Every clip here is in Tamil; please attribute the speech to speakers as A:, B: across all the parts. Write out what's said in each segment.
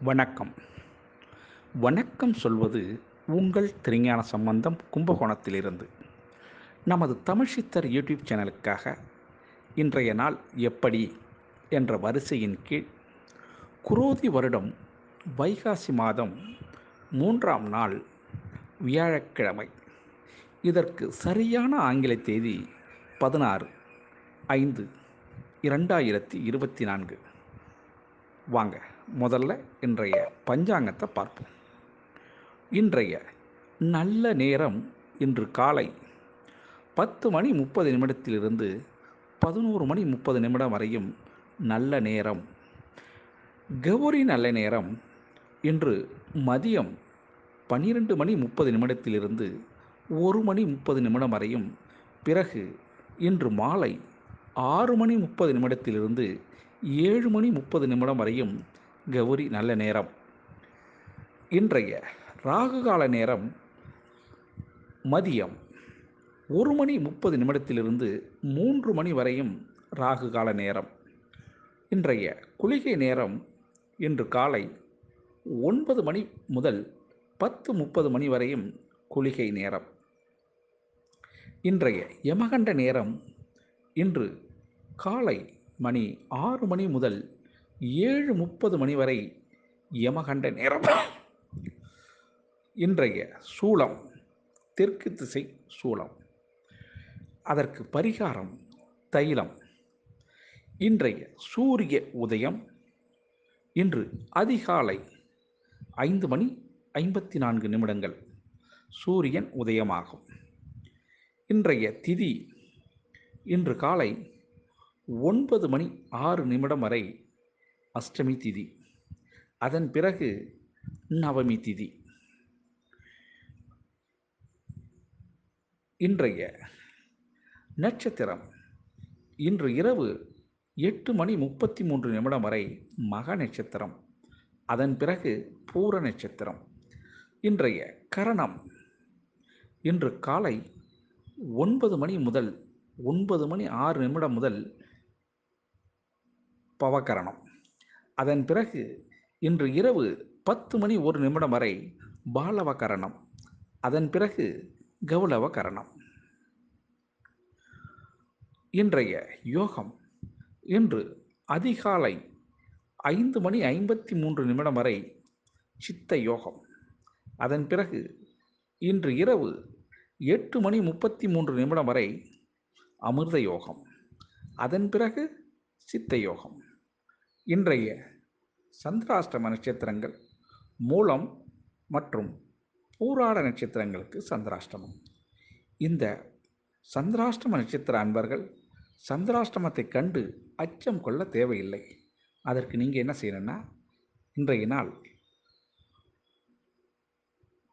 A: வணக்கம். வணக்கம் சொல்வது உங்கள் திருஞான சம்பந்தம் கும்பகோணத்திலிருந்து. நமது தமிழ் சித்தர் யூடியூப் சேனலுக்காக இன்றைய நாள் எப்படி என்ற வரிசையின் கீழ் குரோதி வருடம் வைகாசி மாதம் மூன்றாம் நாள் வியாழக்கிழமை. இதற்கு சரியான ஆங்கில தேதி பதினாறு ஐந்து இரண்டாயிரத்தி இருபத்தி நான்கு. வாங்க. முதல்ல இன்றைய பஞ்சாங்கத்தை பார்ப்போம். இன்றைய நல்ல நேரம் இன்று காலை பத்து மணி முப்பது நிமிடத்திலிருந்து பதினோரு மணி முப்பது நிமிடம் வரையும் நல்ல நேரம். கௌரி நல்ல நேரம். இன்று மதியம் பன்னிரெண்டு மணி முப்பது நிமிடத்திலிருந்து ஒரு மணி முப்பது நிமிடம் வரையும் பிறகு இன்று மாலை ஆறு மணி முப்பது நிமிடத்திலிருந்து ஏழு மணி முப்பது நிமிடம் வரையும் கௌரி நல்ல நேரம். இன்றைய ராகு கால நேரம் மதியம் ஒரு மணி முப்பது நிமிடத்திலிருந்து மூன்று மணி வரையும் ராகு கால நேரம். இன்றைய குளிகை நேரம் இன்று காலை ஒன்பது மணி முதல் பத்து முப்பது மணி வரையும் குளிகை நேரம். இன்றைய யமகண்ட நேரம் இன்று காலை மணி ஆறு மணி முதல் ஏழு முப்பது மணி வரை யமகண்ட நேரம். இன்றைய சூளம் தெற்கு திசை சூளம். அதற்கு பரிகாரம் தைலம். இன்றைய சூரிய உதயம் இன்று அதிகாலை ஐந்து மணி ஐம்பத்தி நான்கு நிமிடங்கள். சூரியன் உதயமாகும். இன்றைய திதி இன்று காலை ஒன்பது மணி ஆறு நிமிடம் வரை அஷ்டமி திதி. அதன் பிறகு நவமி திதி. இன்றைய நட்சத்திரம். இன்று இரவு எட்டு மணி முப்பத்தி மூன்று நிமிடம் வரை மக நட்சத்திரம். அதன் பிறகு பூர நட்சத்திரம். இன்றைய கரணம். இன்று காலை ஒன்பது மணி முதல் ஒன்பது மணி ஆறு நிமிடம் முதல் பவகரணம் அதன் பிறகு இன்று இரவு பத்து மணி ஒரு நிமிடம் வரை பாலவ கரணம் அதன் பிறகு கௌலவ கரணம் இன்றைய யோகம் இன்று அதிகாலை ஐந்து மணி ஐம்பத்தி மூன்று நிமிடம் வரை சித்த யோகம். அதன் பிறகு இன்று இரவு எட்டு மணி முப்பத்தி மூன்று நிமிடம் வரை அமிர்த யோகம். அதன் பிறகு சித்த யோகம். இன்றைய சந்திராஷ்டம நட்சத்திரங்கள் மூலம் மற்றும் பூராட நட்சத்திரங்களுக்கு சந்திராஷ்டமம். இந்த சந்திராஷ்டம நட்சத்திர அன்பர்கள் சந்திராஷ்டமத்தை கண்டு அச்சம் கொள்ள தேவையில்லை. அதற்கு நீங்கள் என்ன செய்யணும்னா இன்றைய நாள்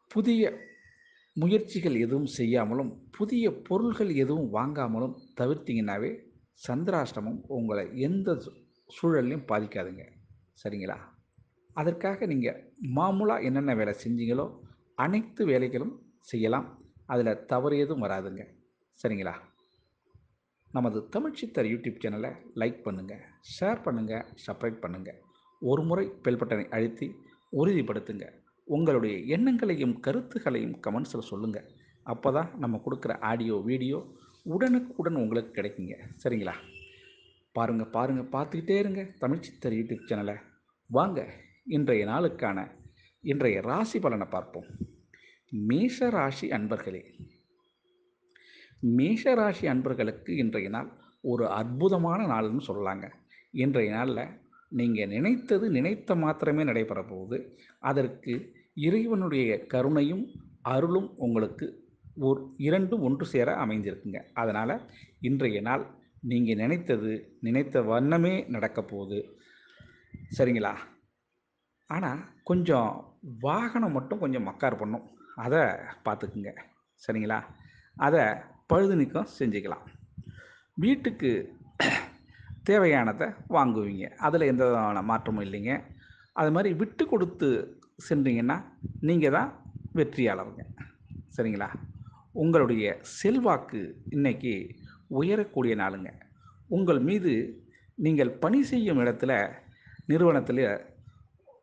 A: புதிய முயற்சிகள் எதுவும் செய்யாமலும் புதிய பொருள்கள் எதுவும் வாங்காமலும் தவிர்த்தீங்கன்னாவே சந்திராஷ்டமம் உங்களை எந்த சூழல்லையும் பாதிக்காதுங்க. சரிங்களா? அதற்காக நீங்கள் மாமூலாக என்னென்ன வேலை செஞ்சீங்களோ அனைத்து வேலைகளும் செய்யலாம். அதில் தவறு எதுவும் வராதுங்க. சரிங்களா? நமது தமிழ் சித்தர் யூடியூப் சேனலை லைக் பண்ணுங்கள் ஷேர் பண்ணுங்கள் சப்ஸ்கிரைப் பண்ணுங்கள் ஒரு முறை பெல் பட்டனை அழுத்தி உறுதிப்படுத்துங்க. உங்களுடைய எண்ணங்களையும் கருத்துகளையும் கமெண்ட்ஸில் சொல்லுங்கள் அப்போ தான் நம்ம கொடுக்குற ஆடியோ வீடியோ உடனுக்குடன் உங்களுக்கு கிடைக்குங்க. சரிங்களா? பாருங்கள் பாருங்கள் பார்த்துக்கிட்டே இருங்க. தமிழ் சித்தர் யூடியூப் சேனலை. வாங்க இன்றைய நாளுக்கான இன்றைய ராசி பலனை பார்ப்போம். மேஷ ராசி அன்பர்களே மேஷ ராசி அன்பர்களுக்கு இன்றைய நாள் ஒரு அற்புதமான நாள்னு சொல்லலாங்க. இன்றைய நாளில் நீங்கள் நினைத்தது நினைத்த மாத்திரமே நடைபெற போகுது. அதற்கு இறைவனுடைய கருணையும் அருளும் உங்களுக்கு ஒரு இரண்டும் ஒன்று சேர அமைந்திருக்குங்க. அதனால் இன்றைய நாள் நீங்கள் நினைத்தது நினைத்த வண்ணமே நடக்க போகுது. சரிங்களா? ஆனால் கொஞ்சம் வாகனம் மட்டும் கொஞ்சம் மக்கார் பண்ணும். அதை பார்த்துக்குங்க சரிங்களா? அதை பழுது நீக்கம் செஞ்சுக்கலாம். வீட்டுக்கு தேவையானதை வாங்குவீங்க. அதில் எந்த விதமான மாற்றமும் இல்லைங்க. அது மாதிரி விட்டு கொடுத்து சென்றீங்கன்னா நீங்கள் தான் வெற்றியாளருங்க. சரிங்களா? உங்களுடைய செல்வாக்கு இன்றைக்கி உயரக்கூடிய நாளுங்க. உங்கள் மீது நீங்கள் பணி செய்யும் இடத்துல நிறுவனத்தில்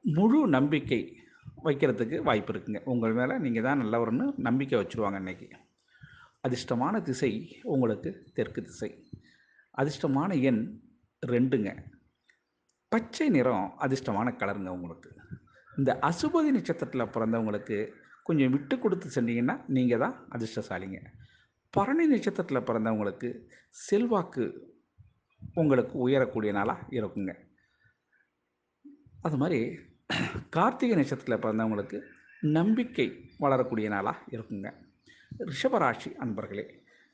A: முழு நம்பிக்கை வைக்கிறதுக்கு வாய்ப்பு இருக்குங்க. உங்கள் மேலே நீங்கள் தான் நல்லவர்னு நம்பிக்கை வச்சுருவாங்க இன்றைக்கி அதிர்ஷ்டமான திசை உங்களுக்கு தெற்கு திசை. அதிர்ஷ்டமான எண் ரெண்டுங்க. பச்சை நிறம் அதிர்ஷ்டமான கலருங்க உங்களுக்கு. இந்த அசுபதி நட்சத்திரத்தில் பிறந்தவங்களுக்கு கொஞ்சம் விட்டு கொடுத்து சென்றீங்கன்னா நீங்கள் தான் அதிர்ஷ்டசாலிங்க. பரணி நட்சத்திரத்தில் பிறந்தவங்களுக்கு செல்வாக்கு உங்களுக்கு உயரக்கூடிய நாளாக இருக்குங்க. அது மாதிரி கார்த்திகை நட்சத்திரத்தில் பிறந்தவங்களுக்கு நம்பிக்கை வளரக்கூடிய நாளாக இருக்குங்க. ரிஷபராசி அன்பர்களே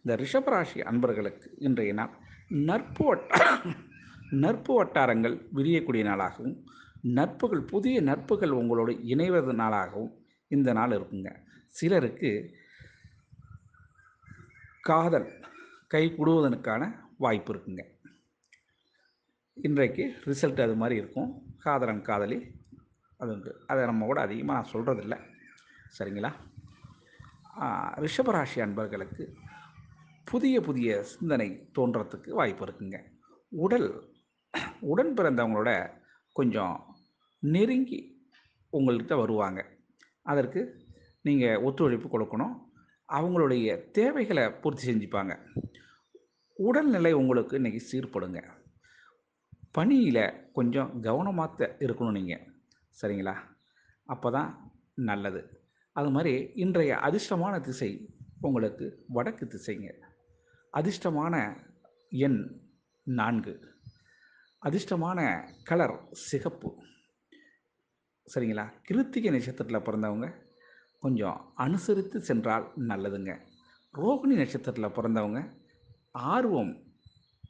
A: இந்த ரிஷபராசி அன்பர்களுக்கு இன்றைய நாள் நட்பு நட்பு வட்டாரங்கள் விரியக்கூடிய நாளாகவும் நட்புகள் புதிய நட்புகள் உங்களோடு இணைவது நாளாகவும் இந்த நாள் இருக்குங்க. சிலருக்கு காதல் கை கொடுவதற்கான வாய்ப்பு இருக்குங்க. இன்றைக்கு ரிசல்ட் அது மாதிரி இருக்கும். காதலன் காதலி அது உண்டு. அதை நம்ம கூட அதிகமாக நான் சொல்கிறதில்ல சரிங்களா ரிஷபராசி அன்பர்களுக்கு புதிய புதிய சிந்தனை தோன்றத்துக்கு வாய்ப்பு இருக்குங்க. உடல் உடன் பிறந்தவங்களோட கொஞ்சம் நெருங்கி உங்கள்கிட்ட வருவாங்க. அதற்கு நீங்கள் ஒத்துழைப்பு கொடுக்கணும். அவங்களுடைய தேவைகளை பூர்த்தி செஞ்சுப்பாங்க. உடல்நிலை உங்களுக்கு இன்றைக்கி சீர்படுங்க. பணியில் கொஞ்சம் கவனமாக இருக்கணும் நீங்கள் சரிங்களா? அப்போ தான் நல்லது. அது மாதிரி இன்றைய அதிர்ஷ்டமான திசை உங்களுக்கு வடக்கு திசைங்க. அதிர்ஷ்டமான எண் நான்கு. அதிர்ஷ்டமான கலர் சிகப்பு. சரிங்களா? கிருத்திகை நட்சத்திரத்தில் பிறந்தவங்க கொஞ்சம் அனுசரித்து சென்றால் நல்லதுங்க. ரோகிணி நட்சத்திரத்தில் பிறந்தவங்க ஆர்வம்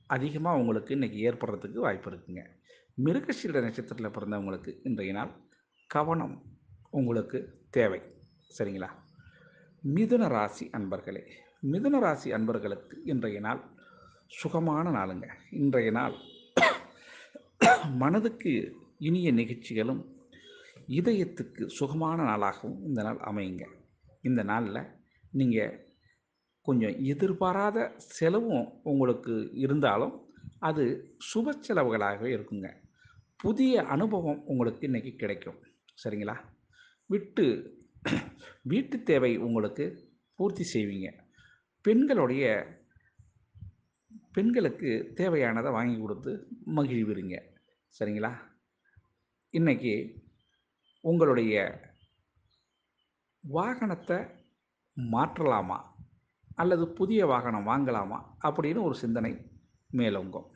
A: அதிகமாக உங்களுக்கு இன்றைக்கி ஏற்படுறதுக்கு வாய்ப்பு இருக்குங்க. மிருகசீட நட்சத்திரத்தில் பிறந்தவங்களுக்கு இன்றைய நாள் கவனம் உங்களுக்கு தேவை. சரிங்களா? மிதுன ராசி அன்பர்களே மிதுன ராசி அன்பர்களுக்கு இன்றைய நாள் சுகமான நாளுங்க. இன்றைய நாள் மனதுக்கு இனிய நிகழ்ச்சிகளும் இதயத்துக்கு சுகமான நாளாகவும் இந்த நாள் அமையுங்க. இந்த நாளில் நீங்கள் கொஞ்சம் எதிர்பாராத செலவும் உங்களுக்கு இருந்தாலும் அது சுப செலவுகளாகவே இருக்குங்க. புதிய அனுபவம் உங்களுக்கு இன்றைக்கி கிடைக்கும். சரிங்களா? விட்டு வீட்டு தேவை உங்களுக்கு பூர்த்தி செய்வீங்க. பெண்களுடைய பெண்களுக்கு தேவையானதை வாங்கி கொடுத்து மகிழ்விருங்க சரிங்களா? இன்றைக்கி உங்களுடைய வாகனத்தை மாற்றலாமா? அல்லது புதிய வாகனம் வாங்கலாமா? அப்படின்னு ஒரு சிந்தனை மேலோங்கும்.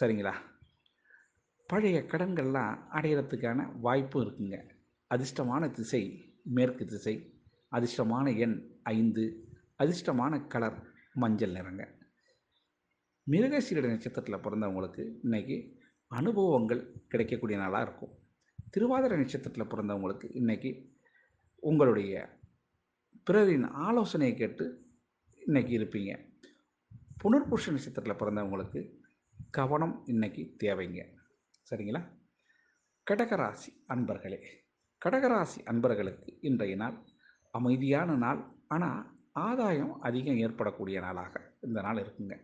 A: சரிங்களா? பழைய கடன்கள்லாம் அடையிறதுக்கான வாய்ப்பும் இருக்குங்க. அதிர்ஷ்டமான திசை மேற்கு திசை அதிர்ஷ்டமான எண் ஐந்து அதிர்ஷ்டமான கலர் மஞ்சள் நிறங்க. மிருகசீரட நட்சத்திரத்தில் பிறந்தவங்களுக்கு இன்றைக்கி அனுபவங்கள் கிடைக்கக்கூடிய நாளாக இருக்கும். திருவாதிரை நட்சத்திரத்தில் பிறந்தவங்களுக்கு இன்றைக்கி உங்களுடைய பிறரின் ஆலோசனையை கேட்டு இன்றைக்கி இருப்பீங்க. புனர்புருஷ நட்சத்திரத்தில் பிறந்தவங்களுக்கு கவனம் இன்றைக்கி தேவைங்க. சரிங்களா? கடகராசி அன்பர்களே கடகராசி அன்பர்களுக்கு இன்றைய நாள் அமைதியான நாள். ஆனால் ஆதாயம் அதிகம் ஏற்படக்கூடிய நாளாக இந்த நாள் இருக்குங்க.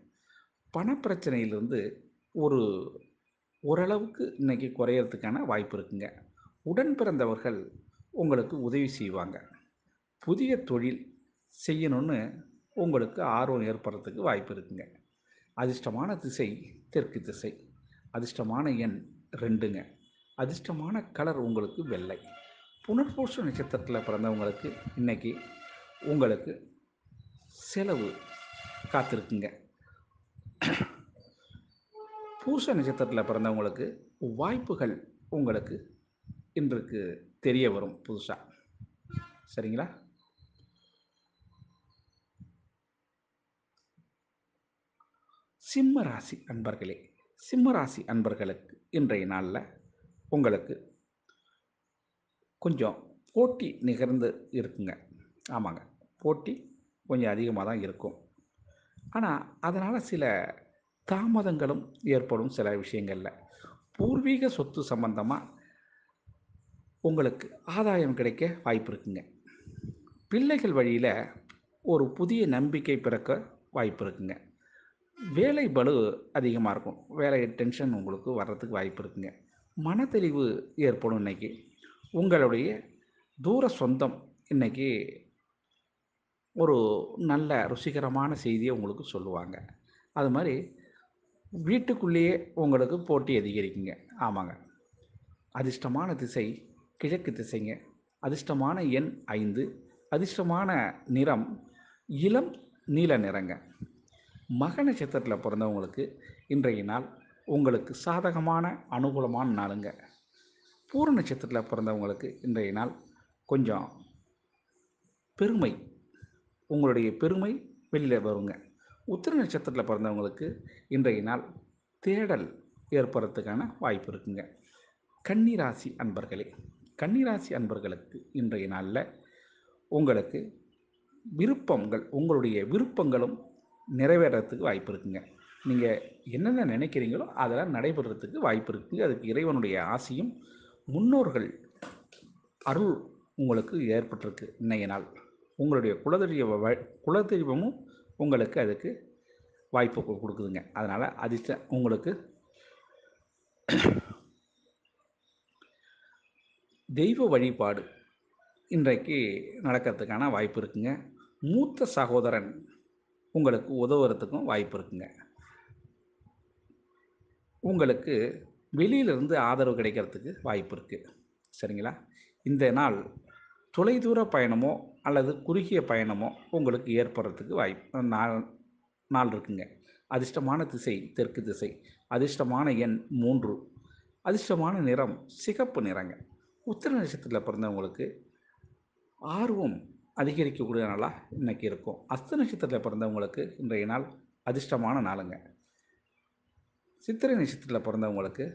A: பணப்பிரச்சனையிலிருந்து ஒரு ஓரளவுக்கு இன்றைக்கி குறையிறதுக்கான வாய்ப்பு இருக்குங்க. உடன் பிறந்தவர்கள் உங்களுக்கு உதவி செய்வாங்க. புதிய தொழில் செய்யணும்னு உங்களுக்கு ஆர்வம் ஏற்படுறதுக்கு வாய்ப்பு இருக்குங்க. அதிர்ஷ்டமான திசை தெற்கு திசை. அதிர்ஷ்டமான எண் ரெண்டுங்க. அதிர்ஷ்டமான கலர் உங்களுக்கு வெள்ளை. புனர்பூச நட்சத்திரத்தில் பிறந்தவங்களுக்கு இன்றைக்கி உங்களுக்கு செலவு காத்திருக்குங்க. பூச நட்சத்திரத்தில் பிறந்தவங்களுக்கு வாய்ப்புகள் உங்களுக்கு இன்றைக்கு தெரிய வரும் புதுசாக சரிங்களா? சிம்ம ராசி அன்பர்களே சிம்ம ராசி அன்பர்களுக்கு இன்றைய நாளில் உங்களுக்கு கொஞ்சம் போட்டி நிகழ்ந்து இருக்குங்க. ஆமாங்க போட்டி கொஞ்சம் அதிகமாக தான் இருக்கும். ஆனால் அதனால் சில தாமதங்களும் ஏற்படும் சில விஷயங்களில். பூர்வீக சொத்து சம்பந்தமாக உங்களுக்கு ஆதாயம் கிடைக்க வாய்ப்பு இருக்குங்க. பிள்ளைகள் வழியில் ஒரு புதிய நம்பிக்கை பிறக்க வாய்ப்பு இருக்குங்க. வேலை பலு அதிகமாக இருக்கும். வேலை டென்ஷன் உங்களுக்கு வர்றதுக்கு வாய்ப்பு இருக்குங்க. மனத்தெளிவு ஏற்படும் இன்னைக்கு. உங்களுடைய தூர சொந்தம் இன்னைக்கு ஒரு நல்ல ருசிகரமான செய்தியை உங்களுக்கு சொல்லுவாங்க. அது மாதிரி வீட்டுக்குள்ளேயே உங்களுக்கு போட்டி அதிகரிக்குங்க. ஆமாங்க. அதிர்ஷ்டமான திசை கிழக்கு திசைங்க. அதிர்ஷ்டமான எண் ஐந்து. அதிர்ஷ்டமான நிறம் இளம் நீல நிறங்க. மக நட்சத்திரத்தில் பிறந்தவங்களுக்கு இன்றைய நாள் உங்களுக்கு சாதகமான அனுகூலமான நாளுங்க. பூர நட்சத்திரத்தில் பிறந்தவங்களுக்கு இன்றைய நாள் கொஞ்சம் பெருமை. உங்களுடைய பெருமை வெளியில் வருங்க. உத்திர நட்சத்திரத்தில் பிறந்தவங்களுக்கு இன்றைய நாள் தேடல் ஏற்படுறதுக்கான வாய்ப்பு இருக்குங்க. கன்னிராசி அன்பர்களே கன்னிராசி அன்பர்களுக்கு இன்றைய நாளில் உங்களுக்கு விருப்பங்கள் உங்களுடைய விருப்பங்களும் நிறைவேறத்துக்கு வாய்ப்பு இருக்குங்க. நீங்கள் என்னென்ன நினைக்கிறீங்களோ அதெல்லாம் நடைபெறத்துக்கு வாய்ப்பு இருக்குது அதுக்கு இறைவனுடைய ஆசையும் முன்னோர்கள் அருள் உங்களுக்கு ஏற்பட்டிருக்கு இன்றைய நாள். உங்களுடைய குலதெய்வ குலதெய்வமும் உங்களுக்கு அதுக்கு வாய்ப்பு கொடுக்குதுங்க. அதனால் அதிர்ஷ்ட உங்களுக்கு தெய்வ வழிபாடு இன்றைக்கு நடக்கிறதுக்கான வாய்ப்பு இருக்குங்க. மூத்த சகோதரன் உங்களுக்கு உதவுறதுக்கும் வாய்ப்பு இருக்குங்க. உங்களுக்கு வெளியிலிருந்து ஆதரவு கிடைக்கிறதுக்கு வாய்ப்பு இருக்குது சரிங்களா? இந்த நாள் தொலைதூர பயணமோ அல்லது குறுகிய பயணமோ உங்களுக்கு ஏற்படுறதுக்கு வாய்ப்பு நாள் நாள் இருக்குங்க. அதிர்ஷ்டமான திசை தெற்கு திசை. அதிர்ஷ்டமான எண் மூன்று. அதிர்ஷ்டமான நிறம் சிகப்பு நிறங்க. உத்திர நட்சத்திரத்தில் பிறந்தவங்களுக்கு ஆர்வம் அதிகரிக்கக்கூடிய நாளாக இன்றைக்கி இருக்கும். அஸ்த நட்சத்திரத்தில் பிறந்தவங்களுக்கு இன்றைய நாள் அதிர்ஷ்டமான நாளுங்க. சித்திரை நட்சத்திரத்தில் பிறந்தவங்களுக்கு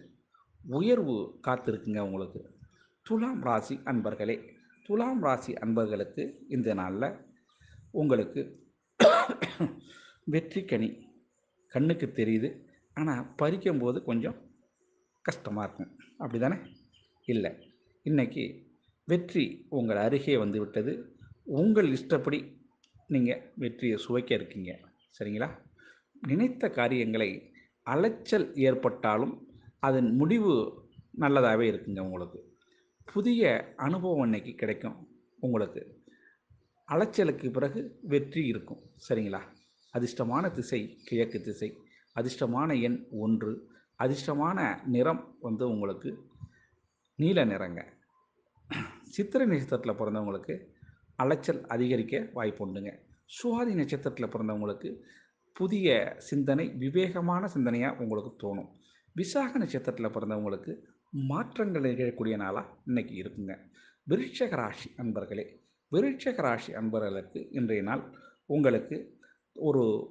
A: உயர்வு காத்திருக்குங்க உங்களுக்கு. துலாம் ராசி அன்பர்களே. துலாம் ராசி அன்பர்களுக்கு இந்த நாளில் உங்களுக்கு வெற்றி கனி கண்ணுக்கு தெரியுது. ஆனால் பறிக்கும்போது கொஞ்சம் கஷ்டமாக இருக்கும். அப்படி தானே இல்லை. இன்னைக்கு வெற்றி உங்கள் அருகே வந்து விட்டது உங்கள் இஷ்டப்படி நீங்கள் வெற்றியை சுவைக்க இருக்கீங்க. சரிங்களா? நினைத்த காரியங்களை அலைச்சல் ஏற்பட்டாலும் அதன் முடிவு நல்லதாகவே இருக்குங்க உங்களுக்கு. புதிய அனுபவம் இன்னைக்கு கிடைக்கும் உங்களுக்கு. அலைச்சலுக்கு பிறகு வெற்றி இருக்கும் சரிங்களா? அதிர்ஷ்டமான திசை கிழக்கு திசை. அதிர்ஷ்டமான எண் ஒன்று. அதிர்ஷ்டமான நிறம் வந்து உங்களுக்கு நீல நிறங்க. சித்திரை நட்சத்திரத்தில் பிறந்தவங்களுக்கு அலைச்சல் அதிகரிக்க வாய்ப்பு உண்டுங்க. சுவாதி நட்சத்திரத்தில் பிறந்தவங்களுக்கு புதிய சிந்தனை விவேகமான சிந்தனையாக உங்களுக்கு தோணும். விசாக நட்சத்திரத்தில் பிறந்தவங்களுக்கு மாற்றங்கள் நிகழக்கூடிய நாளாக இன்னைக்கு இருக்குங்க. விருட்சக ராசி அன்பர்களே விருட்சக ராசி அன்பர்களுக்கு இன்றைய நாள் உங்களுக்கு ஒரு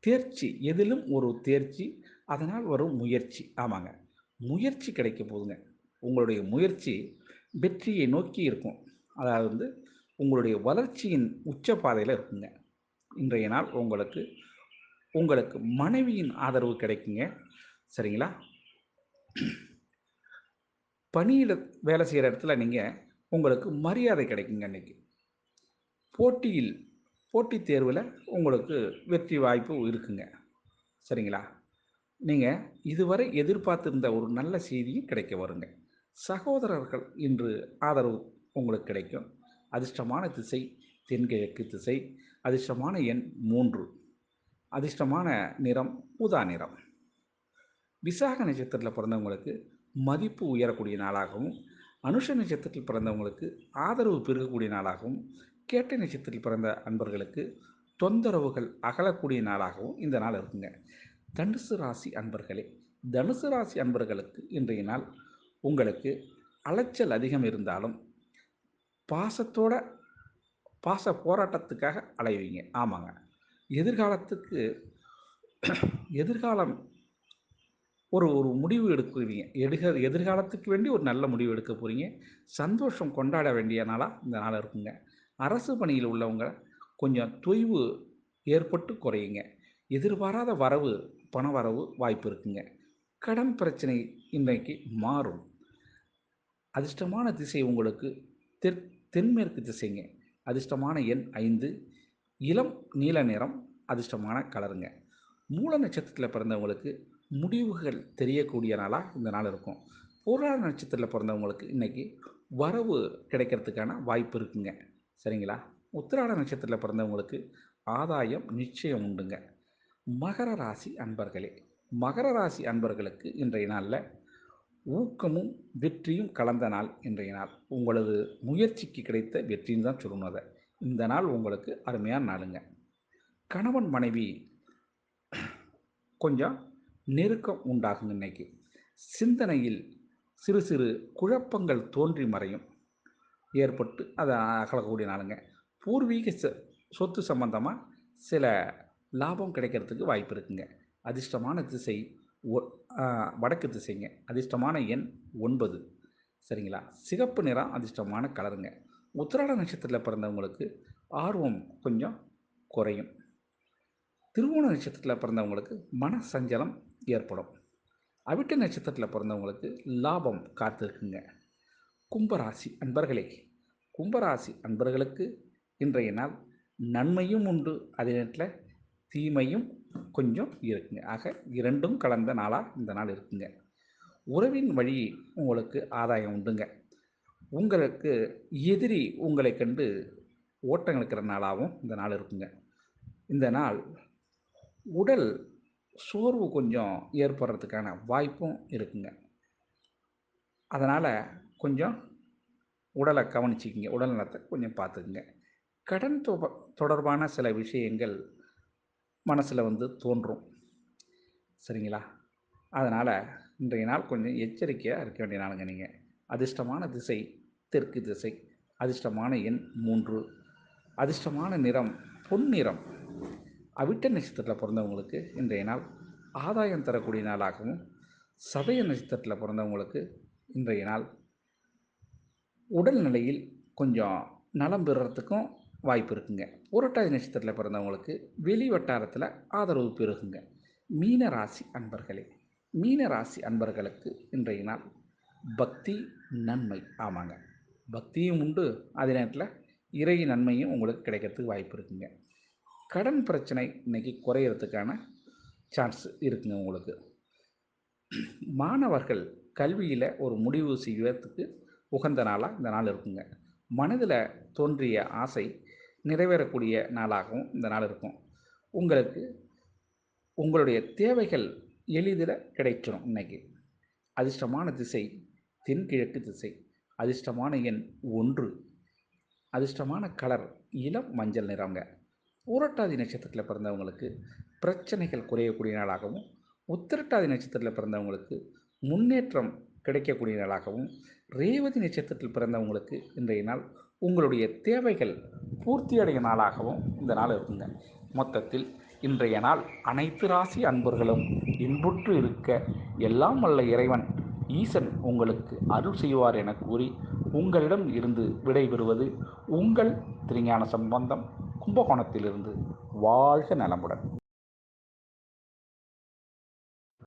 A: தேர்ச்சி எதிலும் ஒரு தேர்ச்சி அதனால் வரும் முயற்சி. ஆமாங்க. முயற்சி கிடைக்க போகுதுங்க. உங்களுடைய முயற்சி வெற்றியை நோக்கி இருக்கும். அதாவது வந்து உங்களுடைய வளர்ச்சியின் உச்ச பாதையில் இருக்குங்க. இன்றைய நாள் உங்களுக்கு உங்களுக்கு மனைவியின் ஆதரவு கிடைக்குங்க. சரிங்களா? பணியில் வேலை செய்கிற இடத்துல நீங்கள் உங்களுக்கு மரியாதை கிடைக்குங்க அன்னைக்கு. போட்டியில் போட்டித் தேர்வில் உங்களுக்கு வெற்றி வாய்ப்பு இருக்குங்க. சரிங்களா? நீங்கள் இதுவரை எதிர்பார்த்திருந்த ஒரு நல்ல செய்தியும் கிடைக்க வருங்க. சகோதரர்கள் இன்று ஆதரவு உங்களுக்கு கிடைக்கும். அதிர்ஷ்டமான திசை தென்கிழக்கு திசை அதிர்ஷ்டமான எண் மூன்று. அதிர்ஷ்டமான நிறம் ஊதா நிறம். விசாக நட்சத்திரத்தில் பிறந்தவங்களுக்கு மதிப்பு உயரக்கூடிய நாளாகவும் அனுஷ நட்சத்திரத்தில் பிறந்தவங்களுக்கு ஆதரவு பெருகக்கூடிய நாளாகவும் கேட்ட நட்சத்திரத்தில் பிறந்த அன்பர்களுக்கு தொந்தரவுகள் அகலக்கூடிய நாளாகவும் இந்த நாள் இருக்குங்க. தனுசு ராசி அன்பர்களே தனுசு ராசி அன்பர்களுக்கு இன்றைய நாள் உங்களுக்கு அலைச்சல் அதிகம் இருந்தாலும் பாசத்தோட பாச போராட்டத்துக்காக அலைவீங்க. ஆமாங்க. எதிர்காலத்துக்கு எதிர்காலம் ஒரு ஒரு முடிவு எடுக்குவீங்க எடுக எதிர்காலத்துக்கு வேண்டி ஒரு நல்ல முடிவு எடுக்க போகிறீங்க சந்தோஷம் கொண்டாட வேண்டிய நாளாக இந்த நாள் இருக்குங்க. அரசு பணியில் உள்ளவங்க கொஞ்சம் தொய்வு ஏற்பட்டு குறையுங்க. எதிர்பாராத வரவு பண வரவு வாய்ப்பு இருக்குங்க. கடன் பிரச்சனை இன்றைக்கு மாறும். அதிர்ஷ்டமான திசை உங்களுக்கு தெற் தென்மேற்கு திசைங்க. அதிர்ஷ்டமான எண் ஐந்து. இளம் நீல நிறம் அதிர்ஷ்டமான கலருங்க. மூல நட்சத்திரத்தில் பிறந்தவங்களுக்கு முடிவுகள் தெரியக்கூடிய நாளாக இந்த நாள் இருக்கும். பொருளாதார நட்சத்திரத்தில் பிறந்தவங்களுக்கு இன்றைக்கி வரவு கிடைக்கிறதுக்கான வாய்ப்பு இருக்குங்க. சரிங்களா? உத்திராட நட்சத்திரத்தில் பிறந்தவங்களுக்கு ஆதாயம் நிச்சயம் உண்டுங்க. மகர ராசி அன்பர்களே மகர ராசி அன்பர்களுக்கு இன்றைய நாளில் ஊக்கமும் வெற்றியும் கலந்த நாள் இன்றைய நாள். உங்களது முயற்சிக்கு கிடைத்த வெற்றின்னு தான் சொல்லணும் அதை. இந்த நாள் உங்களுக்கு அருமையான நாளுங்க. கணவன் மனைவி கொஞ்சம் நெருக்கம் உண்டாகும் இன்னைக்கு. சிந்தனையில் சிறு சிறு குழப்பங்கள் தோன்றி மறையும். ஏற்பட்டு அதை அகலக்கூடிய நாளுங்க. பூர்வீக ச- சொத்து சம்பந்தமாக சில லாபம் கிடைக்கிறதுக்கு வாய்ப்பு இருக்குங்க. அதிர்ஷ்டமான திசை ஒ- வடக்கு திசைங்க. அதிர்ஷ்டமான எண் ஒன்பது. சரிங்களா? சிகப்பு நிறம் அதிர்ஷ்டமான கலருங்க. உத்திராட நட்சத்திரத்தில் பிறந்தவங்களுக்கு ஆர்வம் கொஞ்சம் குறையும். திருவோண நட்சத்திரத்தில் பிறந்தவங்களுக்கு மன சஞ்சலம் ஏற்படும். அவிட்ட நட்சத்திரத்தில் பிறந்தவங்களுக்கு லாபம் காத்திருக்குங்க. கும்பராசி அன்பர்களே கும்பராசி அன்பர்களுக்கு இன்றைய நாள் நன்மையும் உண்டு. அதே நேரத்தில் தீமையும் கொஞ்சம் இருக்குங்க. ஆக இரண்டும் கலந்த நாளாக இந்த நாள் இருக்குங்க. உறவின் வழி உங்களுக்கு ஆதாயம் உண்டுங்க. உங்களுக்கு எதிரி உங்களை கண்டு ஓட்டம் இருக்கிற நாளாகவும் இந்த நாள் இருக்குங்க. இந்த நாள் உடல் சோர்வு கொஞ்சம் ஏற்படுறதுக்கான வாய்ப்பும் இருக்குங்க. அதனால் கொஞ்சம் உடலை கவனிச்சிக்கிங்க. உடல் நலத்தை கொஞ்சம் பார்த்துக்குங்க. கடன் தொ- தொடர்பான சில விஷயங்கள் மனசில் வந்து தோன்றும். சரிங்களா? அதனால் இன்றைய நாள் கொஞ்சம் எச்சரிக்கையாக இருக்க வேண்டிய நாளுங்க நீங்கள் அதிர்ஷ்டமான திசை தெற்கு திசை அதிர்ஷ்டமான எண் மூன்று அதிர்ஷ்டமான நிறம் பொன்னிறம் அவிட்ட நட்சத்திரத்தில் பிறந்தவங்களுக்கு இன்றைய நாள் ஆதாயம் தரக்கூடிய நாளாகவும் சதய நட்சத்திரத்தில் பிறந்தவங்களுக்கு இன்றைய நாள் உடல்நிலையில் கொஞ்சம் நலம் பெறுறதுக்கும் வாய்ப்பு இருக்குங்க. புரட்டாதி நட்சத்திரத்தில் பிறந்தவங்களுக்கு வெளி வட்டாரத்தில் ஆதரவு பெருகுங்க. மீன ராசி அன்பர்களே மீன ராசி அன்பர்களுக்கு இன்றைய நாள் பக்தி நன்மை. ஆமாங்க. பக்தியும் உண்டு அதே நேரத்தில் இறை நன்மையும் உங்களுக்கு கிடைக்கிறதுக்கு வாய்ப்பு இருக்குங்க. கடன் பிரச்சனை இன்றைக்கி குறையிறதுக்கான சான்ஸ் இருக்குங்க உங்களுக்கு. மாணவர்கள் கல்வியில் ஒரு முடிவு செய்வதற்கு உகந்த நாளாக இந்த நாள் இருக்குங்க. மனதில் தோன்றிய ஆசை நிறைவேறக்கூடிய நாளாகவும் இந்த நாள் இருக்கும். உங்களுக்கு உங்களுடைய தேவைகள் எளிதில் கிடைச்சிடும் இன்னைக்கு. அதிர்ஷ்டமான திசை தென்கிழக்கு திசை அதிர்ஷ்டமான எண் ஒன்று அதிர்ஷ்டமான கலர் இளம் மஞ்சள் நிறங்க ஊரட்டாதி நட்சத்திரத்தில் பிறந்தவங்களுக்கு பிரச்சனைகள் குறையக்கூடிய நாளாகவும் உத்திரட்டாதி நட்சத்திரத்தில் பிறந்தவங்களுக்கு முன்னேற்றம் கிடைக்கக்கூடிய நாளாகவும் ரேவதி நட்சத்திரத்தில் பிறந்தவங்களுக்கு இன்றைய நாள் உங்களுடைய தேவைகள் பூர்த்தியடைய நாளாகவும் இந்த நாள் இருக்குங்க. மொத்தத்தில் இன்றைய நாள் அனைத்து ராசி அன்பர்களும் இன்புற்று இருக்க எல்லாம் வல்ல இறைவன் ஈசன் உங்களுக்கு அருள் செய்வார் என கூறி உங்களிடம் இருந்து விடைபெறுவது உங்கள் திருஞான சம்பந்தம். கும்பகோணத்திலிருந்து வாழ்க நலமுடன்.